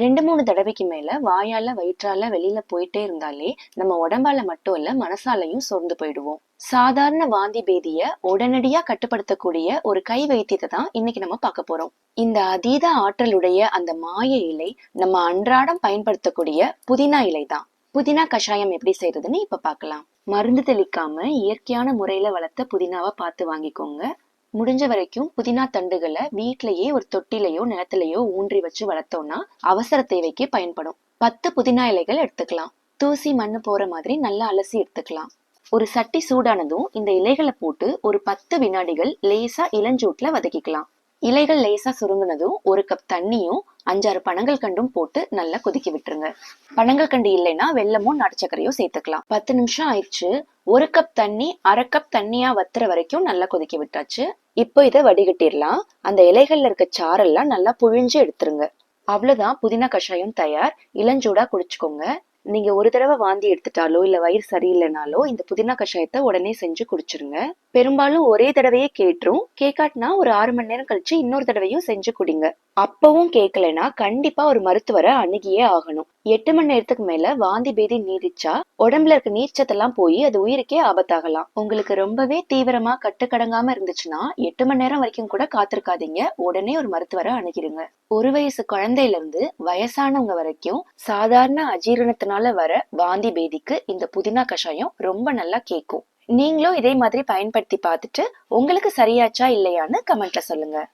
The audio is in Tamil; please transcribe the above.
ரெண்டு மூணு தடவைக்கு மேல வாயால வயிற்றால வெளியில போயிட்டே இருந்தாலே நம்ம உடம்பால மட்டும் இல்ல மனசாலையும் சோர்ந்து போயிடுவோம். சாதாரண வாந்தி பேதிய உடனடியா கட்டுப்படுத்தக்கூடிய ஒரு கை வைத்தியத்தை தான் இன்னைக்கு நம்ம பார்க்க போறோம். இந்த அதீத ஆற்றலுடைய அந்த மாய இலை நம்ம அன்றாடம் பயன்படுத்தக்கூடிய புதினா இலை தான். புதினா கஷாயம் எப்படி செய்யறதுன்னு இப்ப பார்க்கலாம். மருந்து தெளிக்காம இயற்கையான முறையில வளர்த்த புதினாவை பார்த்து வாங்கிக்கோங்க. முடிஞ்ச வரைக்கும் புதினா தண்டுகளை வீட்லயே ஒரு தொட்டிலையோ நிலத்திலேயோ ஊன்றி வச்சு வளர்த்தோம்னா அவசர தேவைக்கு பயன்படும். பத்து புதினா இலைகள் எடுத்துக்கலாம். தூசி மண்ணு போற மாதிரி நல்லா அலசி எடுத்துக்கலாம். ஒரு சட்டி சூடானதும் இந்த இலைகளை போட்டு ஒரு பத்து வினாடிகள் லேசா இளஞ்சூட்ல வதக்கிக்கலாம். இலைகள் லேசா சுருங்குனதும் ஒரு கப் தண்ணியும் அஞ்சாறு பனங்கள் கண்டும் போட்டு நல்லா கொதிக்க விட்டுருங்க. பனங்கள் கண்டு இல்லைன்னா வெள்ளமோ நாட்டு சேர்த்துக்கலாம். பத்து நிமிஷம் ஆயிடுச்சு. ஒரு கப் தண்ணி அரை கப் தண்ணியா வத்துற வரைக்கும் நல்லா கொதிக்க விட்டாச்சு. இப்போ இதை வடிகட்டிடலாம். அந்த இலைகள்ல இருக்க சாரெல்லாம் நல்லா புழிஞ்சு எடுத்துருங்க. அவ்வளவுதான் புதினா கஷாயம் தயார். இளஞ்சூடா குடிச்சுக்கோங்க. நீங்க ஒரு தடவை வாந்தி எடுத்துட்டாலோ இல்ல வயிறு சரியில்லைனாலோ இந்த புதினா கஷாயத்தை உடனே செஞ்சு குடிச்சிருங்க. பெரும்பாலும் ஒரே தடவையே கேட்டுரும். கேட்காட்டினா ஒரு ஆறு மணி நேரம் கழிச்சு இன்னொரு தடவையும் செஞ்சு குடிங்க. அப்பவும் கேட்கலைன்னா கண்டிப்பா ஒரு மருத்துவரை அணுகியே ஆகணும். எட்டு மணி நேரத்துக்கு மேல வாந்தி பேதி நீடிச்சா உடம்புல இருக்க நீர்ச்சத்தெல்லாம் போய் அது உயிருக்கே ஆபத்தாகலாம். உங்களுக்கு ரொம்பவே தீவிரமா கட்டுக்கடங்காம இருந்துச்சுன்னா எட்டு மணி நேரம் வரைக்கும் கூட காத்திருக்காதீங்க. உடனே ஒரு மருத்துவரை அணுகிருங்க. ஒரு வயசு குழந்தையில இருந்து வயசானவங்க வரைக்கும் சாதாரண அஜீரணத்தினால வர வாந்தி பேதிக்கு இந்த புதினா கஷாயம் ரொம்ப நல்லா கேட்கும் நீங்களும் இதே மாதிரி பயன்படுத்தி பார்த்துட்டு உங்களுக்கு சரியாச்சா இல்லையான்னு கமெண்ட்ல சொல்லுங்க.